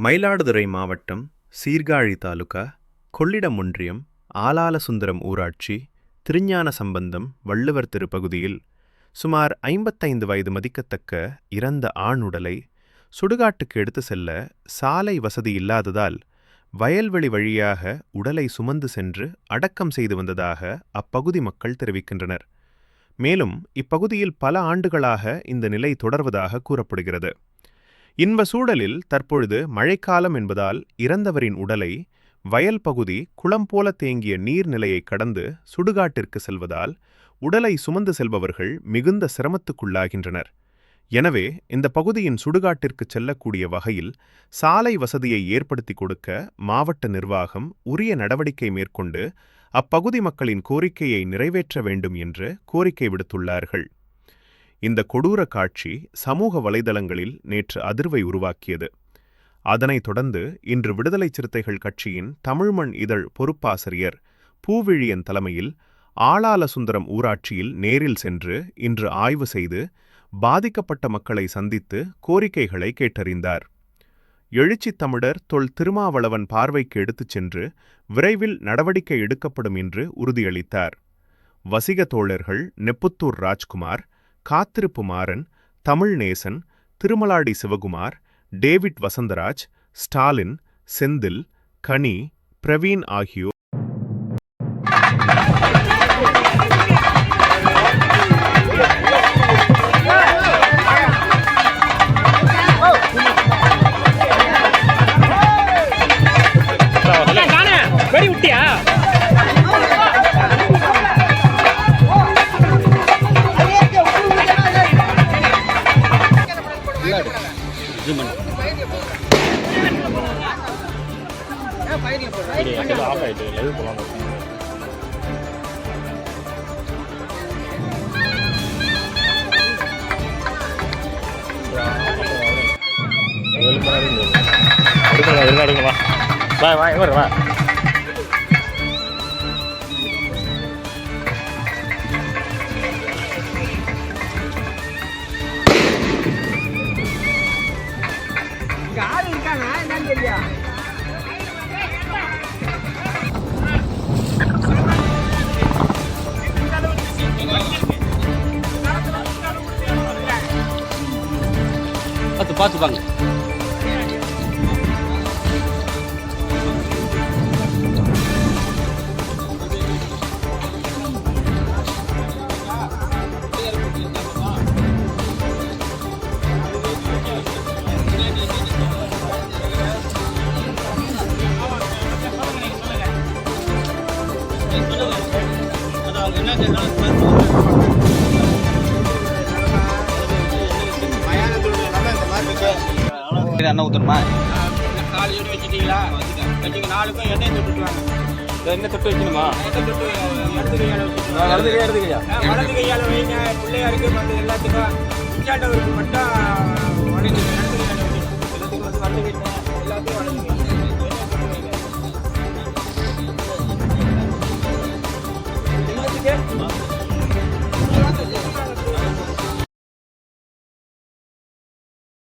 மயிலாடுதுறை மாவட்டம் சீர்காழி தாலுகா கொள்ளிடம் ஒன்றியம் ஆலாலசுந்தரம் ஊராட்சி திருஞான சம்பந்தம் வள்ளுவர் தெரு பகுதியில் சுமார் ஐம்பத்தைந்து வயது மதிக்கத்தக்க இறந்த ஆண் உடலை சுடுகாட்டுக்கு எடுத்து செல்ல சாலை வசதி இல்லாததால் வயல்வெளி வழியாக உடலை சுமந்து சென்று அடக்கம் செய்து வந்ததாக அப்பகுதி மக்கள் தெரிவிக்கின்றனர். மேலும் இப்பகுதியில் பல ஆண்டுகளாக இந்த நிலை தொடர்வதாக கூறப்படுகிறது. இன்ப சூழலில் தற்பொழுது மழைக்காலம் என்பதால் இறந்தவரின் உடலை வயல் பகுதி குளம் போல தேங்கிய நீர்நிலையை கடந்து சுடுகாட்டிற்கு செல்வதால் உடலை சுமந்து செல்பவர்கள் மிகுந்த சிரமத்துக்குள்ளாகின்றனர். எனவே இந்த பகுதியின் சுடுகாட்டிற்கு செல்லக்கூடிய வகையில் சாலை வசதியை ஏற்படுத்தி கொடுக்க மாவட்ட நிர்வாகம் உரிய நடவடிக்கை மேற்கொண்டு அப்பகுதி மக்களின் கோரிக்கையை நிறைவேற்ற வேண்டும் என்று கோரிக்கை விடுத்துள்ளார்கள். இந்த கொடூர காட்சி சமூக வலைதளங்களில் நேற்று அதிர்வை உருவாக்கியது. அதனைத் தொடர்ந்து இன்று விடுதலை சிறுத்தைகள் கட்சியின் தமிழ்மண் இதழ் பொறுப்பாசிரியர் பூவிழியன் தலைமையில் ஆளாலசுந்தரம் ஊராட்சியில் நேரில் சென்று இன்று ஆய்வு செய்து பாதிக்கப்பட்ட மக்களை சந்தித்து கோரிக்கைகளை கேட்டறிந்தார். எழுச்சித் தமிழர் தொல் திருமாவளவன் பார்வைக்கு எடுத்துச் சென்று விரைவில் நடவடிக்கை எடுக்கப்படும் என்று உறுதியளித்தார். வசிக தோழர்கள் நெப்புத்தூர் ராஜ்குமார் காத்திருப்பு மாறன் தமிழ்நேசன் திருமலாடி சிவகுமார் டேவிட் வசந்தராஜ் ஸ்டாலின் செந்தில் கனி பிரவீன் ஆகியோர் எடுக்கலாம் எடுக்கலாம் எடுக்கலாம் வா வா இவர் வா பார்த்து பார்த்து வாங்க என்ன எண்ணெய் ஊற்றணுமா காலையோடு வச்சுட்டீங்களா வச்சுக்க நாளுக்கும் எண்ணெய் தொட்டுட்டுவாங்க எண்ணெய் தொட்டு வைக்கணுமா தொட்டு இடது கையால் இடது கையா இடது கையா வலது வைங்க பிள்ளையாருக்கு மற்ற எல்லாத்துக்கும்